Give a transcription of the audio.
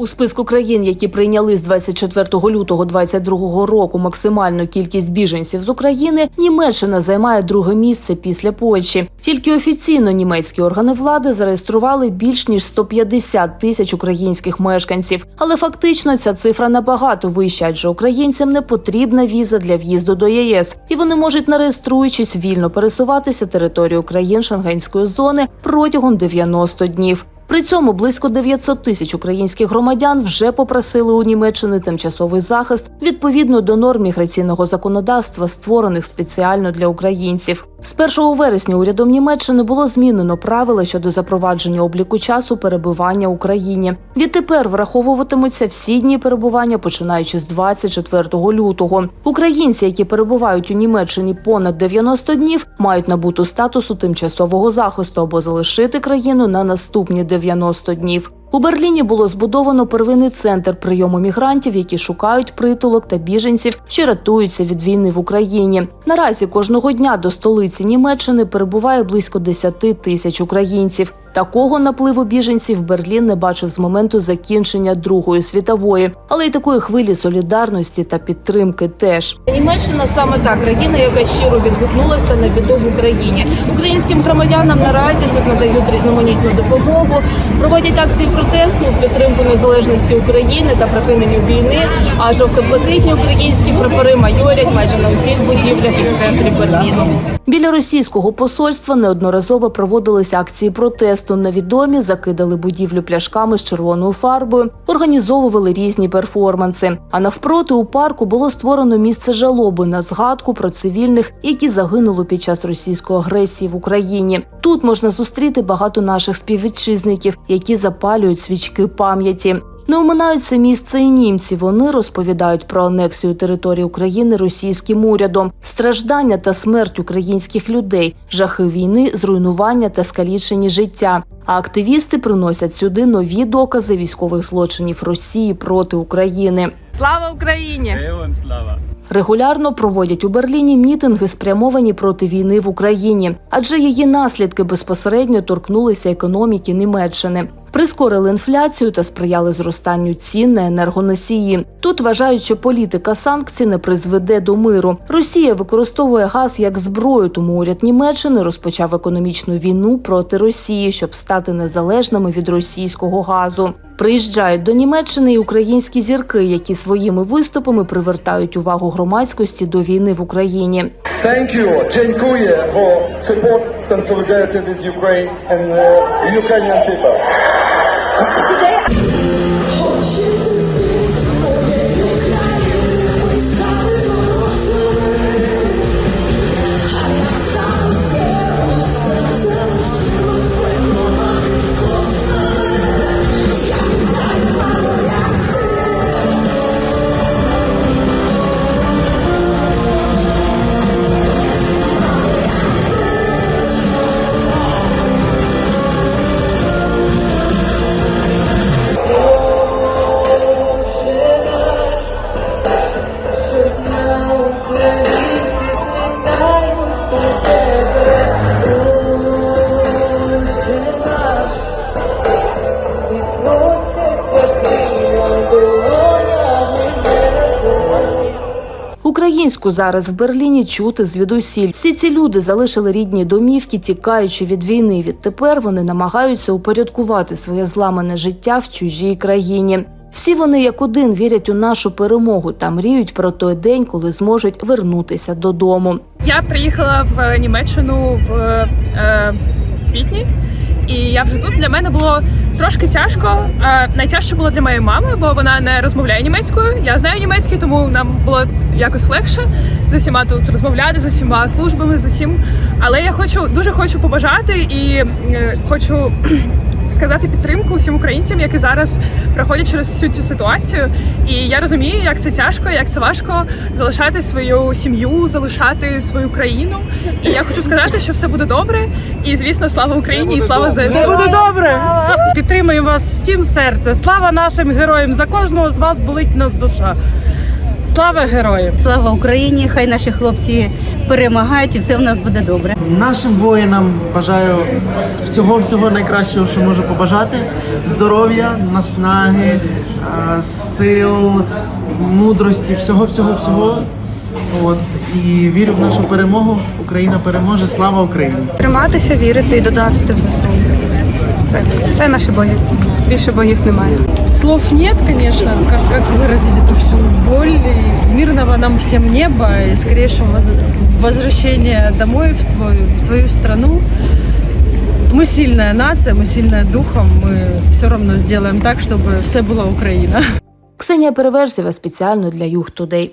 У списку країн, які прийняли з 24 лютого 2022 року максимальну кількість біженців з України, Німеччина займає друге місце після Польщі. Тільки офіційно німецькі органи влади зареєстрували більш ніж 150 тисяч українських мешканців. Але фактично ця цифра набагато вища, адже українцям не потрібна віза для в'їзду до ЄС, і вони можуть, не реєструючись, вільно пересуватися територією країн Шенгенської зони протягом 90 днів. При цьому близько 900 тисяч українських громадян вже попросили у Німеччини тимчасовий захист відповідно до норм міграційного законодавства, створених спеціально для українців. З 1 вересня урядом Німеччини було змінено правила щодо запровадження обліку часу перебування в Україні. Відтепер враховуватимуться всі дні перебування, починаючи з 24 лютого. Українці, які перебувають у Німеччині понад 90 днів, мають набуту статусу тимчасового захисту або залишити країну на наступні 90 днів. У Берліні було збудовано первинний центр прийому мігрантів, які шукають притулок та біженців, що рятуються від війни в Україні. Наразі кожного дня до столиці Німеччини перебуває близько 10 тисяч українців. Такого напливу біженців Берлін не бачив з моменту закінчення Другої світової, але й такої хвилі солідарності та підтримки теж. Німеччина саме та країна, яка щиро відгукнулася на біду в Україні. Українським громадянам наразі тут надають різноманітну допомогу, проводять акції протесту підтримку незалежності України та припиненню війни. А жовто-блакитні українські прапори майорять майже на усіх будівлях у центрі Берліну. Біля російського посольства неодноразово проводилися акції протесту. Невідомі закидали будівлю пляшками з червоною фарбою, організовували різні перформанси. А навпроти у парку було створено місце жалоби на згадку про цивільних, які загинули під час російської агресії в Україні. Тут можна зустріти багато наших співвітчизників, які запалюють свічки пам'яті. Не оминають це місце і німці. Вони розповідають про анексію території України російським урядом, страждання та смерть українських людей, жахи війни, зруйнування та скалічені життя. А активісти приносять сюди нові докази військових злочинів Росії проти України. Слава Україні! Героям слава! Регулярно проводять у Берліні мітинги, спрямовані проти війни в Україні, адже її наслідки безпосередньо торкнулися економіки Німеччини. Прискорили інфляцію та сприяли зростанню цін на енергоносії. Тут вважають, що політика санкцій не призведе до миру. Росія використовує газ як зброю, тому уряд Німеччини розпочав економічну війну проти Росії, щоб стати незалежними від російського газу. Приїжджають до Німеччини і українські зірки, які своїми виступами привертають увагу громадськості до війни в Україні. Thank you, Dziękuję for support and solidarity with Ukraine and uh, Ukrainian people. Українську зараз в Берліні чути звідусіль. Всі ці люди залишили рідні домівки, тікаючи від війни. Відтепер вони намагаються упорядкувати своє зламане життя в чужій країні. Всі вони як один вірять у нашу перемогу та мріють про той день, коли зможуть вернутися додому. Я приїхала в Німеччину в е, квітні, і я вже тут для мене було трошки тяжко. Найтяжче було для моєї мами, бо вона не розмовляє німецькою. Я знаю німецький, тому нам було якось легше з усіма тут розмовляти, з усіма службами, з усім. Але я хочу дуже хочу побажати і е, хочу. Сказати підтримку всім українцям, які зараз проходять через всю цю ситуацію. І я розумію, як це тяжко, як це важко залишати свою сім'ю, залишати свою країну. І я хочу сказати, що все буде добре. І звісно, слава Україні і слава ЗСУ. Все буде добре. Підтримуємо вас всім серце. Слава нашим героям! За кожного з вас болить нас душа. Слава героям! Слава Україні! Хай наші хлопці перемагають і все у нас буде добре. Нашим воїнам бажаю всього всього найкращого, що можу побажати: здоров'я, наснаги, е, сил, мудрості, всього, всього, всього. От і вірю в нашу перемогу. Україна переможе. Слава Україні! Триматися, вірити і додати в ЗСУ. Це, це наші бої. Більше боїв немає. Слов нет, конечно, как, как выразить эту всю боль. И мирного нам всем неба и скорейшего воз- возвращения домой в свою, в свою страну. Мы сильная нация, мы сильная духом, мы все равно сделаем так, чтобы все была Украина. Ксенія Переверзєва спеціально для Юг Тудей.